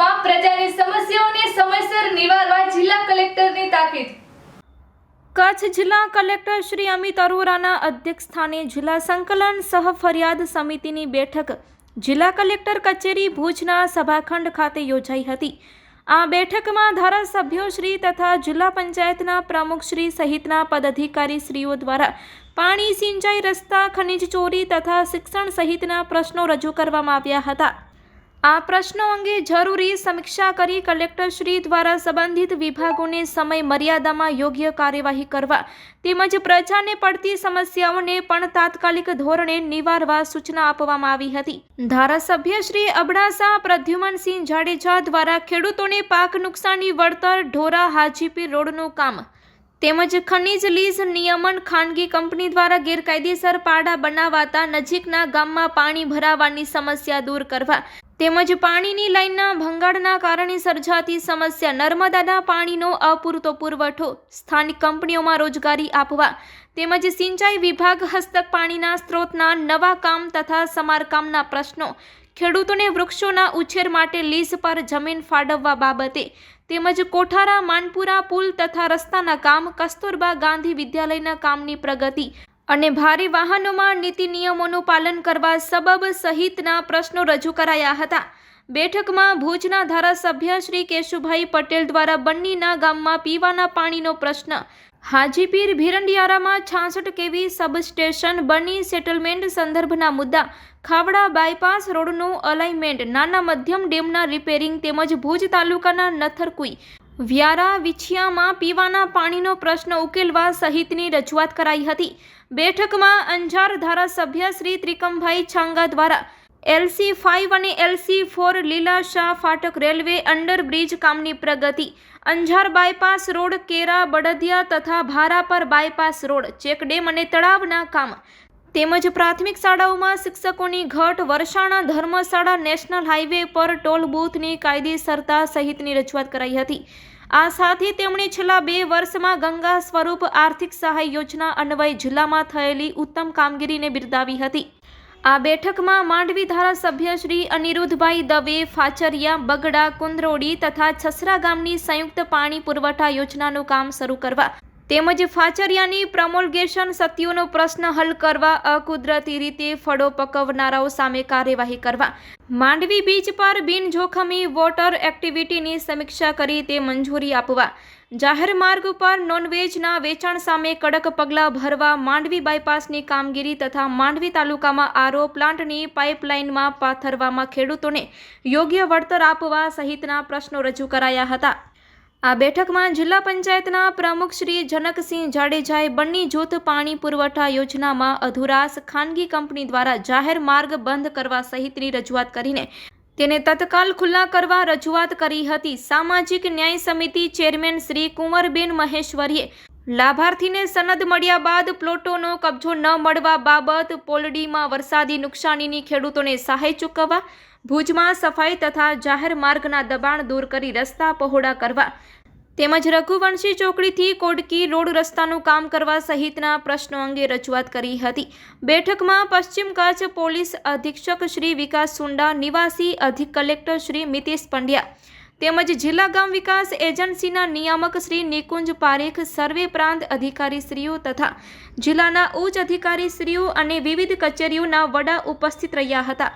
બેઠકમાં પ્રજાની સમસ્યાઓને સમયસર નિવારવા જિલ્લા કલેક્ટરની તાકીદ. કચ્છ જિલ્લા કલેક્ટર શ્રી અમિત અરોરાના અધ્યક્ષસ્થાને જિલ્લા સંકલન સહ ફરિયાદ સમિતિની બેઠક જિલ્લા કલેક્ટર કચેરી ભુજના સભાખંડ ખાતે યોજાઈ હતી. આ બેઠકમાં ધારાસભ્યો શ્રી તથા જિલ્લા પંચાયતના પ્રમુખ શ્રી સહિતના પદાધિકારી શ્રીઓ દ્વારા પાણી સિંચાઈ રસ્તા, ખનિજ ચોરી તથા શિક્ષણ સહિતના પ્રશ્નો રજૂ કરવામાં આવ્યા હતા. આ પ્રશ્નો અંગે જરૂરી સમીક્ષા કરી કલેક્ટરશ્રી દ્વારા સંબંધિત વિભાગોને સમય મર્યાદામાં યોગ્ય કાર્યવાહી કરવા તેમજ પ્રજાને પડતી સમસ્યાઓને પણ તાત્કાલિક ધોરણે નિવારવા સૂચના આપવામાં આવી હતી. ધારાસભ્ય શ્રી અબડાસા પ્રદ્યુમનસિંહ જાડેજા દ્વારા ખેડૂતોને પાક નુકસાની વળતર ઢોરા હાજીપીર રોડનું કામ તેમજ ખનીજ લીઝ નિયમન ખાનગી કંપની દ્વારા ગેરકાયદેસર પાડા બનાવાતા નજીકના ગામમાં પાણી ભરાવાની સમસ્યા દૂર કરવા તેમજ પાણીની લાઇનના ભંગાણના કારણે સર્જાતી સમસ્યા નર્મદાના પાણીનો અપૂરતો પુરવઠો સ્થાનિક કંપનીઓમાં રોજગારી આપવા તેમજ સિંચાઈ વિભાગ હસ્તક પાણીના સ્ત્રોતના નવા કામ તથા સમારકામના પ્રશ્નો ખેડૂતોને વૃક્ષોના ઉછેર માટે લીઝ પર જમીન ફાળવવા બાબતે તેમજ કોઠારા, માનપુરા પુલ તથા રસ્તાના કામ, કસ્તુરબા ગાંધી વિદ્યાલયના કામની પ્રગતિ અને ભારે વાહનોમાં નીતિ નિયમોનું પાલન કરવા સબબ સહિતના પ્રશ્નો રજૂ કરાયા હતા. બેઠકમાં ભુજના ધારાસભ્ય શ્રી કેશુભાઈ પટેલ દ્વારા બંનીના ગામમાં પીવાના પાણીનો પ્રશ્ન. હાજીપીર ભીરંડિયારામાં છાસઠ કેવી સબસ્ટેશન બની સેટલમેન્ટ સંદર્ભના મુદ્દા. ખાવડા બાયપાસ રોડનું અલાઇનમેન્ટ, નાના મધ્યમ ડેમના રિપેરિંગ તેમજ ભુજ તાલુકાના નથરકુઈ. વ્યારા વિછિયામાં પીવાના પાણીનો પ્રશ્ન ઉકેલવા સહિતની રજૂઆત કરાઈ હતી. બેઠકમાં અંજાર ધારાસભ્ય શ્રી ત્રિકમભાઈ છાંગા દ્વારા એલસી ફાઇવ અને એલસી ફોર લીલા શાહ ફાટક રેલવે અંડરબ્રિજ કામની પ્રગતિ, અંજાર બાયપાસ રોડ, કેરા, બળદિયા તથા ભારા પર બાયપાસ રોડ, ચેકડેમ અને તળાવના કામ તેમજ પ્રાથમિક શાળાઓમાં શિક્ષકોની ઘટ, વરસાણા ધર્મશાળા નેશનલ હાઈવે પર ટોલ બૂથની કાયદેસરતા સહિતની રજૂઆત કરાઈ હતી. આ સાથે તેમણે છેલ્લા બે વર્ષમાં ગંગા સ્વરૂપ આર્થિક સહાય યોજના અન્વયે જિલ્લામાં થયેલી ઉત્તમ કામગીરીને બિરદાવી હતી. આ બેઠકમાં માંડવી ધારાસભ્ય શ્રી અનિરુદ્ધભાઈ દવે, ફાચરિયા, બગડા, કુંદરોડી તથા છસરા ગામની સંયુક્ત પાણી પુરવઠા યોજનાનું કામ શરૂ કરવા તેમજ ફાચરિયાની પ્રમોલ્ગેશન સત્યોનો પ્રશ્ન હલ કરવા, અકુદરતી રીતે ફળો પકવનારાઓ સામે કાર્યવાહી કરવા. માંડવી બીચ પર બિનજોખમી વોટર એક્ટિવિટીની સમીક્ષા કરી તે મંજૂરી આપવા. જાહેર માર્ગ પર નોનવેજના વેચાણ સામે કડક પગલાં ભરવા માંડવી બાયપાસની કામગીરી તથા માંડવી તાલુકામાં આરો પ્લાન્ટની પાઇપલાઇનમાં પાથરવામાં ખેડૂતોને યોગ્ય વળતર આપવા સહિતના પ્રશ્નો રજૂ કરાયા હતા. આ બેઠકમાં જિલ્લા પંચાયતના પ્રમુખ શ્રી જનકસિંહ જાડેજાએ બન્ની જૂથ પાણી પુરવઠા યોજનામાં અધુરાસ ખાનગી કંપની દ્વારા જાહેર માર્ગ બંધ કરવા સહિતની રજૂઆત કરીને તેને તત્કાલ ખુલ્લા કરવા રજૂઆત કરી હતી. સામાજિક ન્યાય સમિતિ ચેરમેન શ્રી કુંવરબેન મહેશ્વરીએ લાભાર્થીને સનદ મળ્યા બાદ પ્લોટોનો કબજો ન મળવા બાબત પોલડીમાં વરસાદી નુકસાનીની ખેડૂતોને સહાય ચૂકવવા, ભુજમાં સફાઈ તથા જાહેર માર્ગના દબાણ દૂર કરી રસ્તા પહોળા કરવા તેમજ રઘુવંશી ચોકડીથી કોડકી રોડ રસ્તાનું કામ કરવા સહિતના પ્રશ્નો અંગે રજૂઆત કરી હતી. બેઠકમાં પશ્ચિમ કચ્છ પોલીસ અધિક્ષક શ્રી વિકાસ સુંડા, નિવાસી અધિક કલેક્ટર શ્રી મિતેશ પંડ્યા તેમજ જિલ્લા ગામ વિકાસ એજન્સીના નિયામક શ્રી નિકુંજ પારેખ, સર્વે પ્રાંત અધિકારીશ્રીઓ તથા જિલ્લાના ઉચ્ચ અધિકારીશ્રીઓ અને વિવિધ કચેરીઓના વડા ઉપસ્થિત રહ્યા હતા.